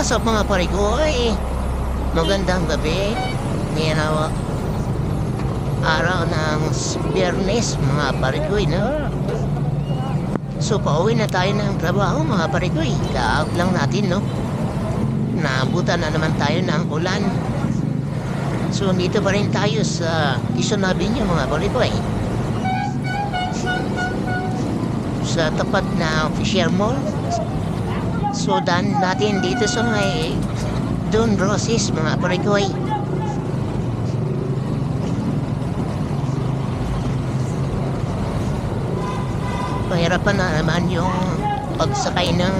What's up mga parigoy? Magandang gabi. Ngayon ako, araw ng biyernes mga parigoy, no? So, pauwi na tayo ng trabaho mga parigoy. Kaag lang natin, no? Naabutan na naman tayo ng ulan. So, dito pa rin tayo sa Quezon Avenue mga parigoy. Sa tapat na Fisher Mall. So, dan natin dito sa may Don Roses, mga parikoy. Pahirapan na naman yung pagsakay ng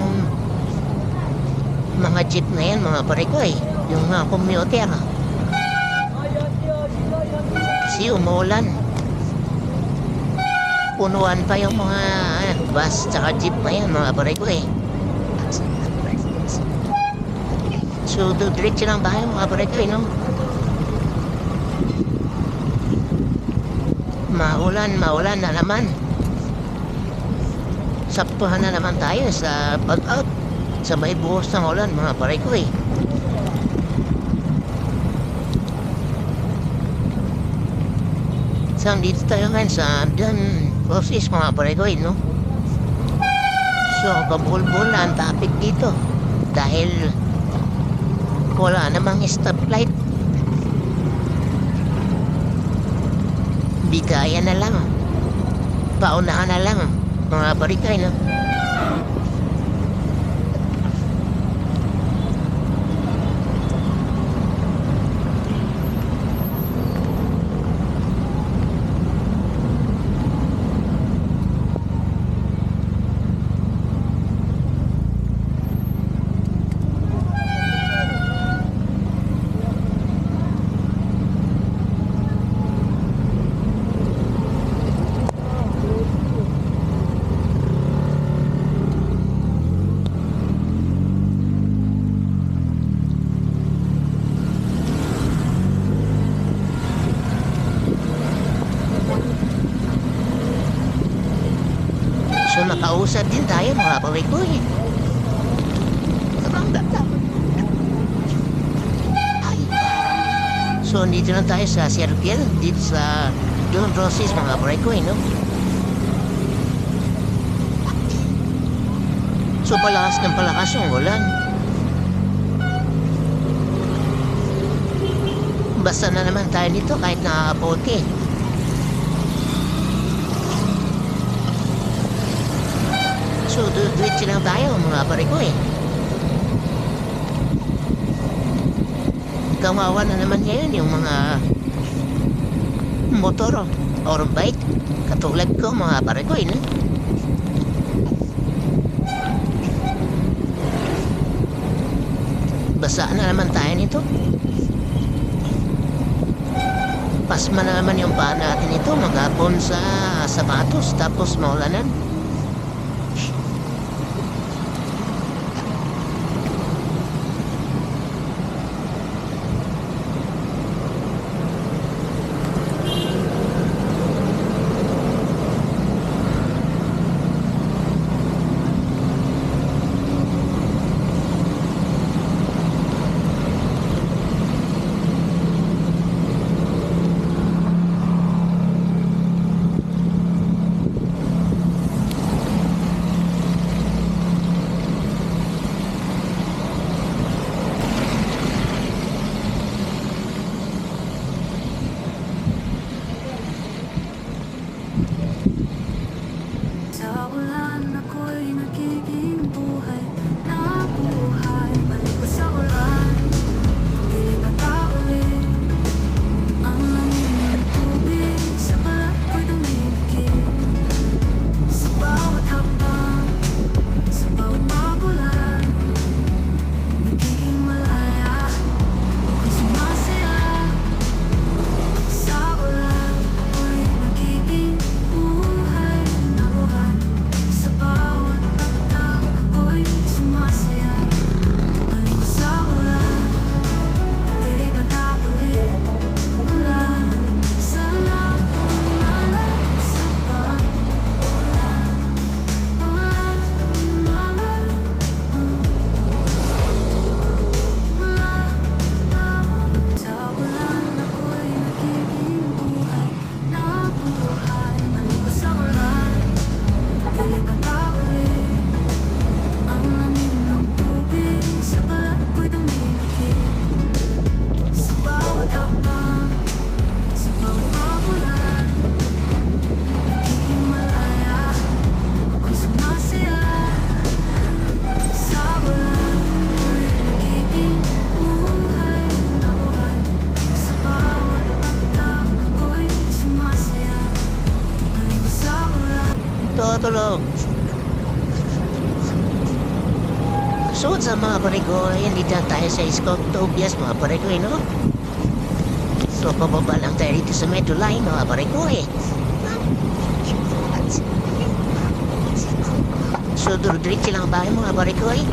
mga jeep na yan, mga parikoy. Yung mga commuter. Kasi umuulan. Punuan pa yung mga ah, bus tsaka jeep na yan, mga parikoy. So, diretso lang tayo mga parikoy, no? Maulan, maulan na naman. Saktuhan na naman tayo sa pag-out. Sa may buhos ng ulan, mga parikoy. So, dito tayo ngayon sa Don Roses, mga parikoy, no? So, kabulbul na ang topic dito. Dahil wala namang stoplight. Bigaya na lang. Paunahan na lang. Mga barikay, no? Mga barikoy. So, dito na tayo sa circle, dito sa Don Roses, mga barikoy, no? So, palakas ng palakas yung ulan. Basta na naman tayo dito kahit nakakapote. So, diretso lang tayo, mga barikoy. Kawawa na naman ngayon yung mga motor or bike. Katulad ko, mga barikoy, no? Basa na naman tayo nito. Pasma na naman yung paa natin ito, magapon sa sapatos, tapos maulanan. Tutulog. So sa mga pare-ko, ay dito tayo sa Scotopias mga pare-ko, eh, no? So pababa lang tayo dito sa Metro Line mga pare-ko, eh. So durudrik lang tayo mga pare-ko, eh.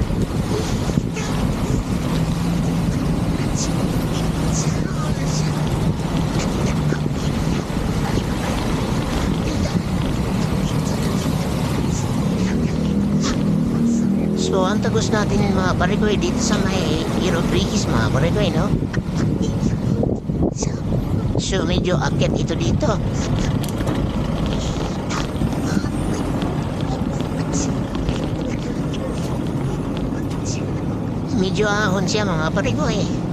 So, ang tagos natin mga parekoy dito sa may Rodriguez mga parekoy, no? So, medyo akyat ito dito. Medyo ahon siya mga parekoy.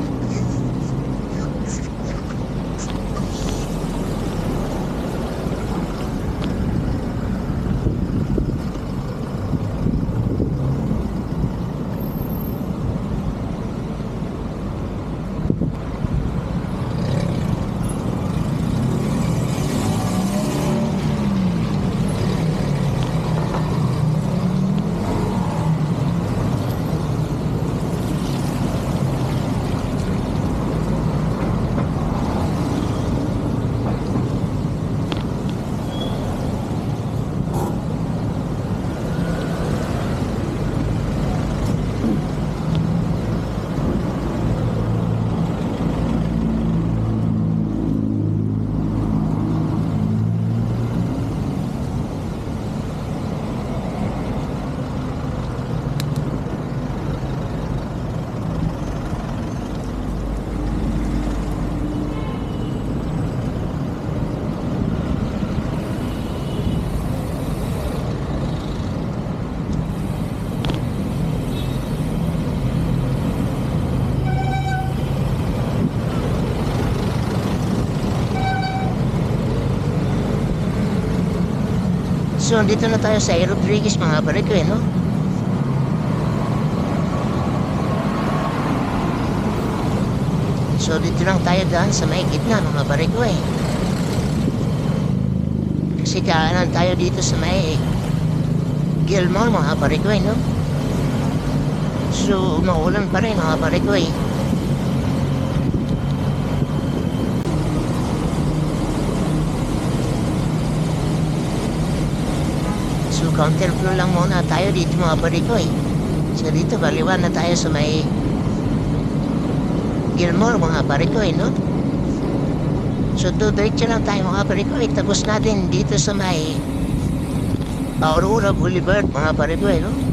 So, dito na tayo sa Rodriguez mga parekoy, no? So, dito lang tayo daan sa may gitna mga parekoy. Kasi kaanan tayo dito sa may Gilmore mga parekoy, no? So, maulan pa rin mga parekoy. So, counter flow lang muna tayo dito mga parekoy. So, dito baliwan na tayo sa may Gilmore mga parekoy, no? So, diretso lang tayo mga parekoy. Tapos natin dito sa may Aurora Boulevard mga parekoy, no?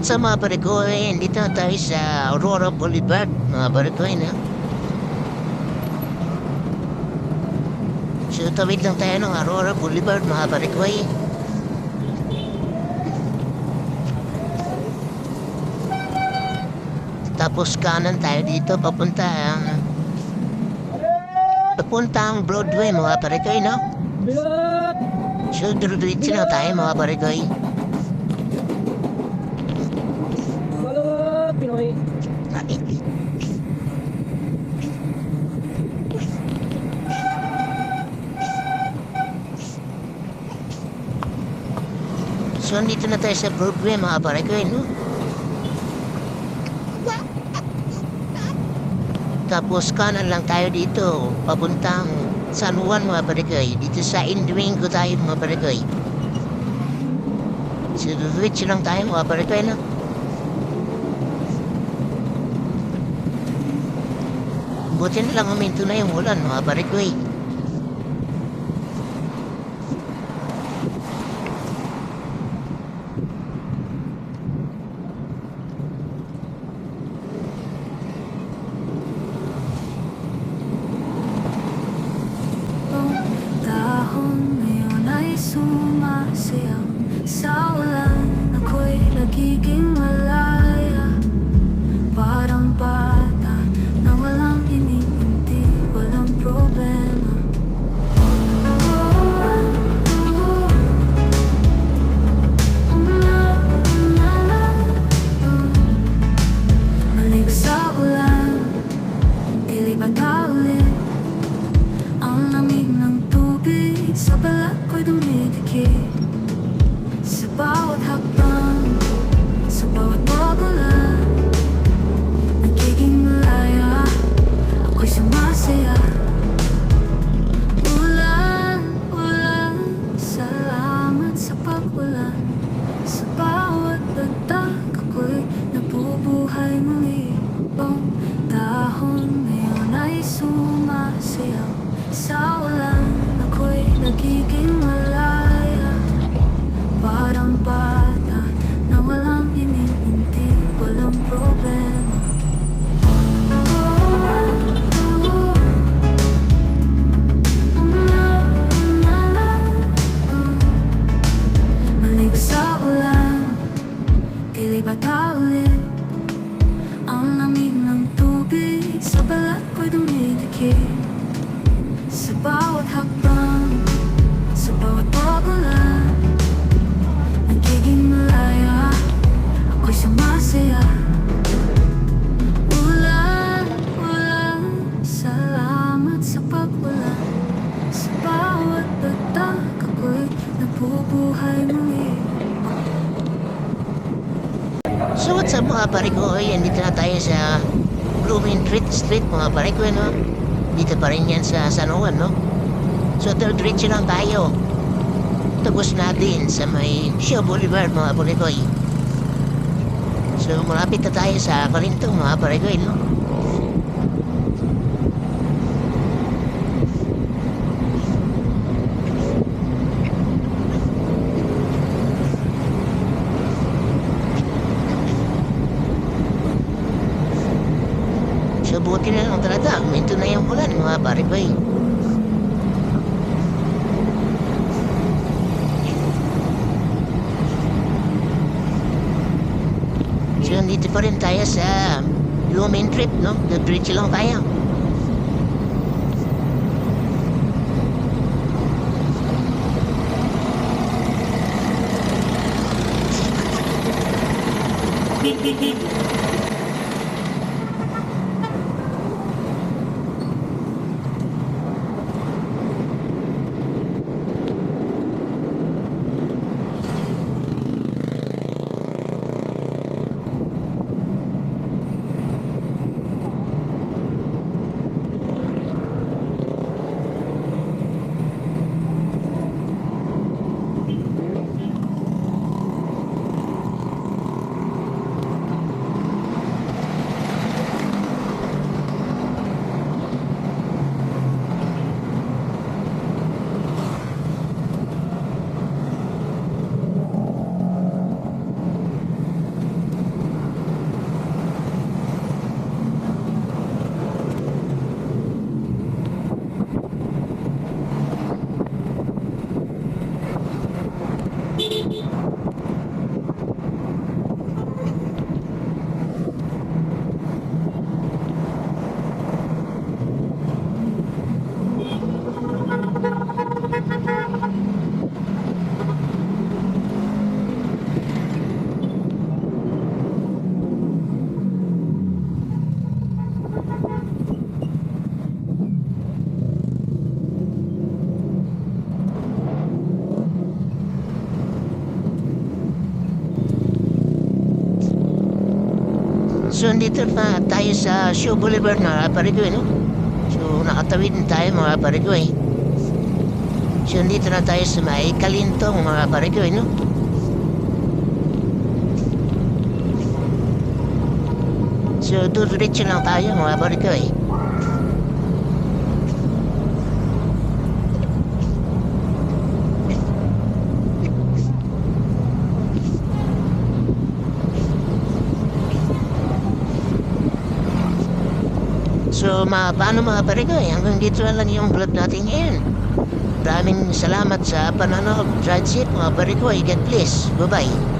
What's up mga parekoy? Dito na tayo sa Aurora Boulevard mga parekoy, no? So, tawid lang tayo ng Aurora Boulevard mga parekoy. Tapos kanan tayo dito papunta ang papunta ang Broadway mga parekoy, no? So, diretso na tayo mga parekoy. So, andito na tayo sa mga pare ko, eh, no? Tapos kanan lang tayo dito, papuntang San Juan, mga pare ko, eh. Dito sa Induingo tayo, mga pare ko, eh. So, diretso lang tayo, mga pare ko, eh, no? Buti na lang uminto na yung ulan, mga pare Sa ulan ako'y nagiging malaya. Parang bata na walang iniinti Walang problema. Maligo sa ulan Dilipat ulit. Ang lamig ng tubig sa balat ko'y dumidikit sa Nagiging Ulan, ako'y nabubuhay pare ko? Ayan, dito na tayo sa Blooming Street Street mga pare ko, no? Dito pa rin yan sa San Juan, no? So diretso lang tayo. Tapos natin sa may Shaw Boulevard mga pare ko, eh. So malapit na tayo sa Kalintong mga pare eh, no? nga pare ko eh. So nandito pa rin tayo sa um, Lumen Trip no? Diretso lang tayo. Beep, beep, beep. So, dito na tayo sa Show Boulevard mga kaparigoy, no? So, nakatawid na tayo mga kaparigoy. So, dito na tayo sa may Kalintong mga kaparigoy, no? So, dudiretso lang tayo mga kaparigoy. So, mga, paano mga parigoy? Hanggang dito na lang yung vlog natin ngayon. Maraming salamat sa panonood. Drive safe mga parigoy. God bless. Bye-bye.